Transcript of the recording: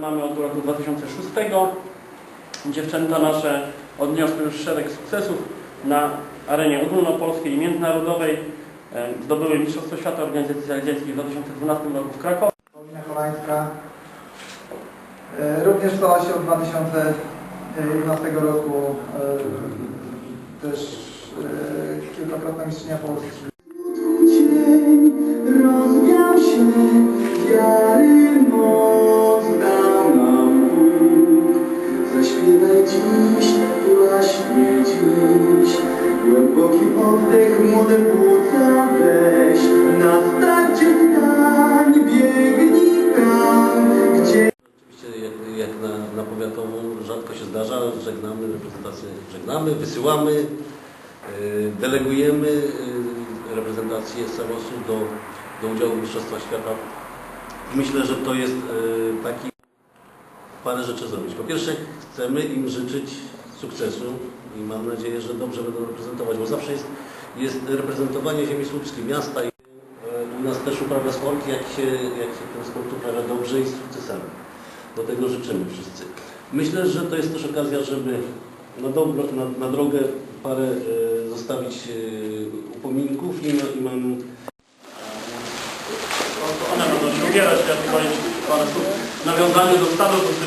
Mamy od roku 2006. Dziewczęta nasze odniosły już szereg sukcesów na arenie ogólnopolskiej i międzynarodowej. E, Zdobyły Mistrzostwo Świata Organizacji Radzieckiej w 2012 roku w Krakowie. Paulina Kolańska e, również stała się od 2011 roku e, też kilkakrotna mistrzynia Polski. Cień rozwiał się, wiary moc dał nam Bóg. Zaśpiewaj dziś, właśnie dziś, głęboki oddech, młode płuca weź, na starcie stań, biegnij tam, gdzie Oczywiście jak, jak na, na powiatową rzadko się zdarza, żegnamy reprezentację, żegnamy, wysyłamy, delegujemy yy, reprezentację Samosu do, do udziału w Mistrzostwach Świata. Myślę, że to jest yy, taki parę rzeczy zrobić. Po pierwsze chcemy im życzyć sukcesu i mam nadzieję, że dobrze będą reprezentować, bo zawsze jest, jest reprezentowanie ziemi słupskiej, miasta i u nas też uprawia sport, jak się, jak się ten sport uprawia dobrze i z sukcesami. Do tego życzymy wszyscy. Myślę, że to jest też okazja, żeby na, dobro, na, na drogę parę e, zostawić e, upominków i, ma, mam One będą się ubierać, ja parę słów. Nawiązanie do stanu